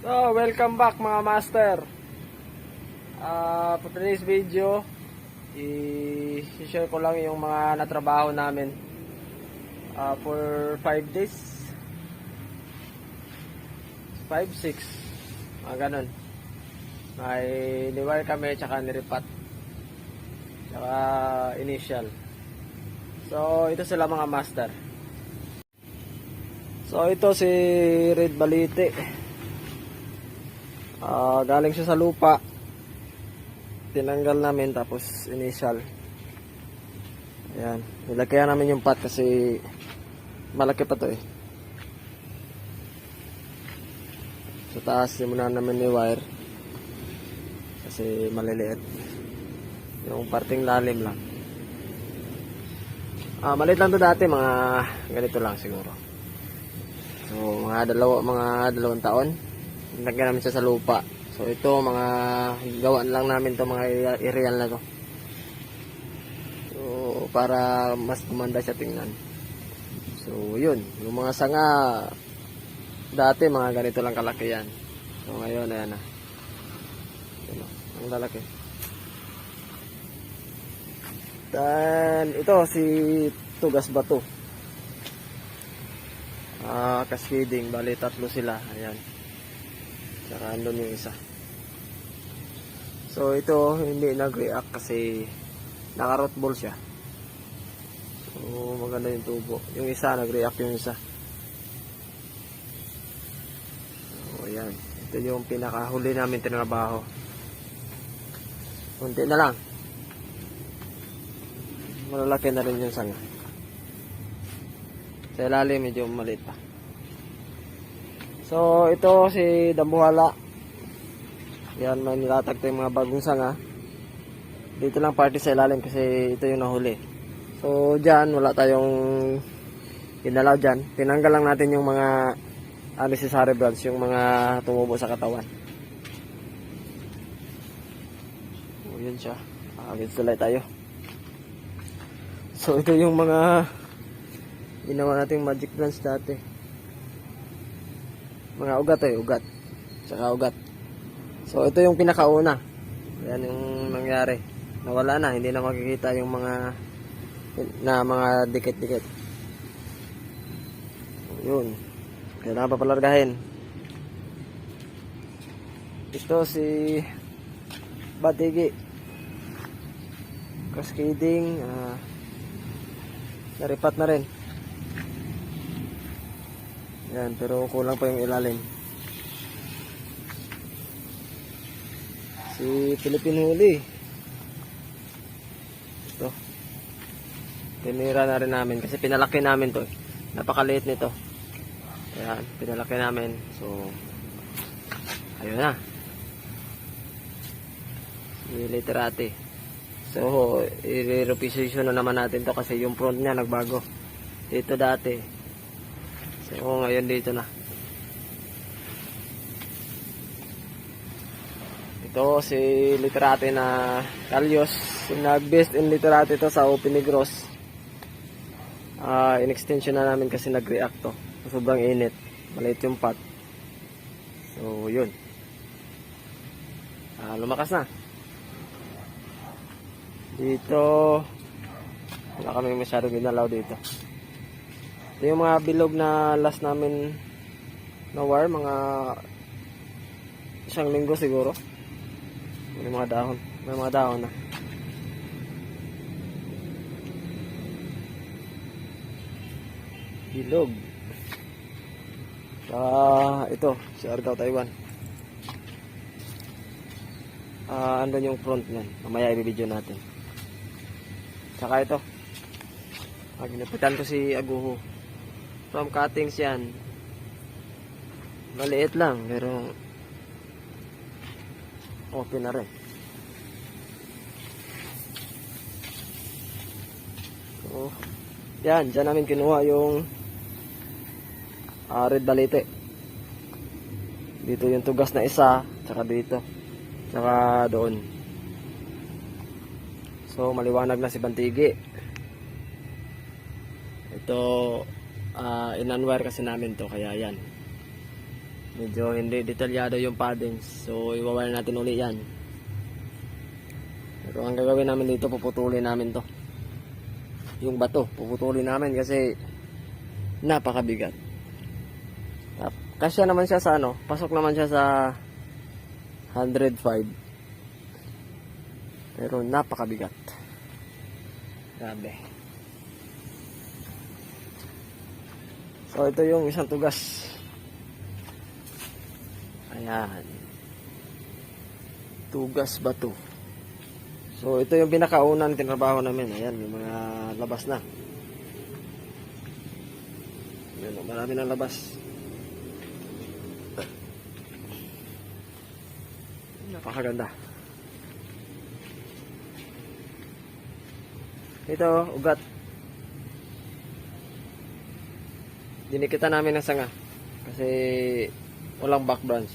So, welcome back mga master. Uh, for today's video, i-share ko lang yung mga natrabaho namin uh, for 5 days. 5, 6. Mga ganun. May niwire kami, tsaka niripat. Tsaka initial. So, ito sila mga master. So, ito si Red Balite. Ah, galing siya sa lupa. Tinanggal namin tapos initial. Ayan. Nilagyan namin yung pot kasi malaki pa to eh. Sa taas, simulan namin ni wire. Kasi maliliit. Yung parting lalim lang. Ah, maliit lang to dati, mga ganito lang siguro. So, mga dalawa, mga dalawang taon. Lagyan namin siya sa lupa. So, ito, mga gawaan lang namin to mga aerial na to. So, para mas kumanda siya tingnan. So, yun. Yung mga sanga, dati mga ganito lang kalaki yan. So, ngayon, ayan na. Yun, oh, ang lalaki. Dan, ito, si Tugas Bato. Ah, cascading. Bali, tatlo sila. Ayan. Andun yung isa. So, ito, hindi nag-react kasi naka-root ball siya. So, maganda yung tubo. Yung isa, nag-react yung isa. So, ayan. Ito yung pinakahuli namin tinrabaho. Kunti na lang. Malalaki na rin yung sanga. Sa ilalim, medyo maliit pa. So, ito si Dambuhala. Yan, may nilatag tayong mga bagong sanga. Dito lang party sa ilalim kasi ito yung nahuli. So, dyan, wala tayong ginalaw dyan. Tinanggal lang natin yung mga unnecessary branch, yung mga tumubo sa katawan. O, yun siya. Ah, tuloy tayo. So, ito yung mga ginawa nating magic branch dati. Mga ugat eh, ugat. Tsaka ugat. So, ito yung pinakauna. Yan yung nangyari. Nawala na, hindi na makikita yung mga na mga dikit-dikit. Yun. Kailangan pa palargahin. Ito si Batigi. Cascading. Ah, naripat na rin. Yan, pero kulang pa yung ilalim. Si Philippine Huli. Ito. Tinira na rin namin kasi pinalaki namin to. eh. Napakaliit nito. Ayan, pinalaki namin. So, ayun na. Si Literati. So, i-reposition na naman natin to kasi yung front niya nagbago. Dito dati. So, ngayon dito na. Ito si Literati na Calios. Nag-best in Literati to sa Open Negros. Ah, in-extension na namin kasi nag-react to. Sobrang init. Maliit yung pot. So, yun. Ah, lumakas na. Dito, wala kami masyadong ginalaw dito. Ito yung mga bilog na last namin na wire, mga isang linggo siguro. May mga dahon. May mga dahon na. Bilog. Ah, ito, si Argao Taiwan. Ah, andun yung front niyan. Mamaya i-video natin. Saka ito. Ah, ginapitan ko si Aguho. From cuttings yan. Maliit lang, pero okay na rin. So, yan, dyan namin kinuha yung ah, red balite. Dito yung tugas na isa, tsaka dito. Tsaka doon. So, maliwanag na si Bantigi. Ito, ah, inunwire kasi namin to, kaya yan. Medyo hindi detalyado yung paddings. So, iwawire natin uli yan. Pero ang gagawin namin dito, puputulin namin to. Yung bato, puputulin namin kasi napakabigat. Kasya naman siya sa ano, pasok naman siya sa 105. Pero napakabigat. Grabe. So, ito yung isang tugas. Ayan. Tugas bato. So, ito yung pinakaunang tinrabaho namin. Ayan, may mga labas na. Ayan, marami ng labas. Napakaganda. Ito, ugat. Dinikita namin ng sanga. Kasi walang back branch.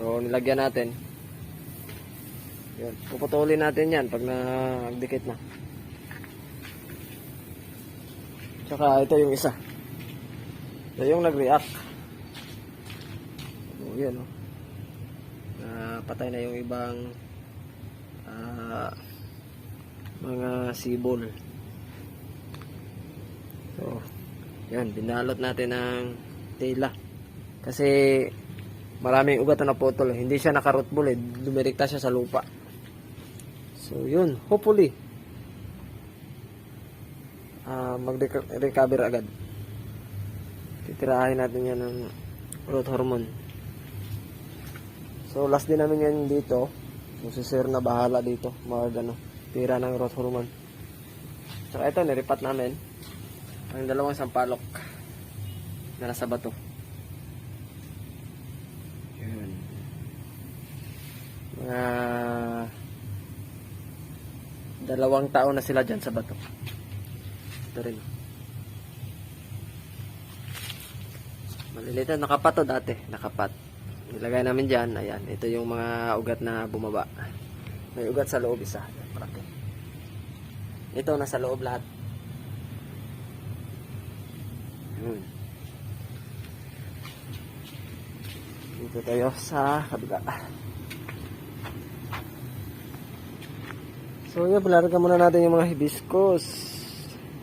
So, nilagyan natin. Yun. Puputulin natin yan pag nagdikit na. Tsaka ito yung isa. Ito yung nag-react. So, yun oh. Na patay na yung ibang ah, mga sibol. So, yan, binalot natin ng tela. Kasi maraming ugat na naputol. Hindi siya nakarutbol eh. Dumirekta siya sa lupa. So, yun. Hopefully, ah mag-recover agad. Titirahin natin yan ng growth hormone. So, last din namin yan dito. So, si sir na bahala dito. Mag, ano, tira ng growth hormone. Tsaka ito, niripat namin. Ang dalawang sampalok na nasa bato. Yun. Mga dalawang taon na sila dyan sa bato. Ito rin. Maliliit na nakapat to dati. Nakapat. Nilagay namin dyan. Ayan. Ito yung mga ugat na bumaba. May ugat sa loob isa. Ito nasa loob lahat. Yun. Dito tayo sa kabila. So yun, palarga muna natin yung mga hibiscus.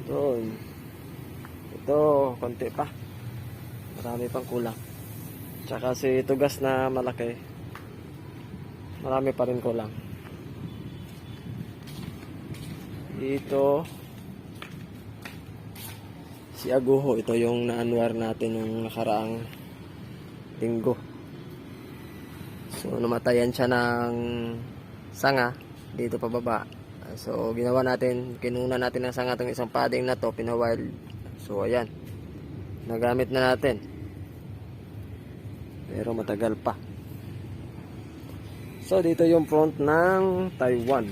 Doon. Ito, konti pa. Marami pang kulang. Tsaka si tugas na malaki. Marami pa rin kulang. Dito, si Aguho, ito yung na-anwar natin nung nakaraang linggo. So, namatayan siya ng sanga dito pababa. So, ginawa natin, kinuna natin ng sanga itong isang padding na to, pinawild. So, ayan. Nagamit na natin. Pero matagal pa. So, dito yung front ng Taiwan.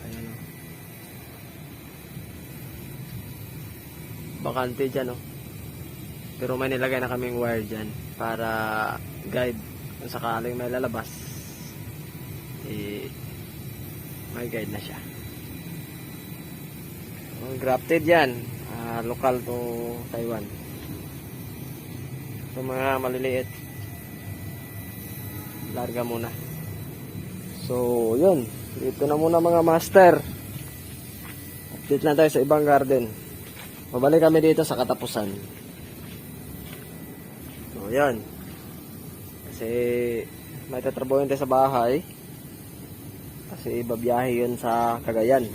Ayan o. Bakante dyan o. Pero may nilagay na kaming wire dyan para guide kung sakaling may lalabas. Eh, may guide na siya. Oh, grafted yan. Ah, local to Taiwan. So mga maliliit. Larga muna. So, yun. Dito na muna mga master. Update lang tayo sa ibang garden. Pabalik kami dito sa katapusan. So, yan. Kasi may tatrabuhin tayo sa bahay. Kasi babiyahe yun sa Cagayan.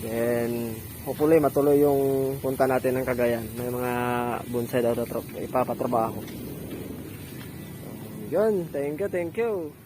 Then, hopefully matuloy yung punta natin ng Cagayan. May mga bonsai daw na tra- ipapatrabaho. So, yun. Thank you, thank you.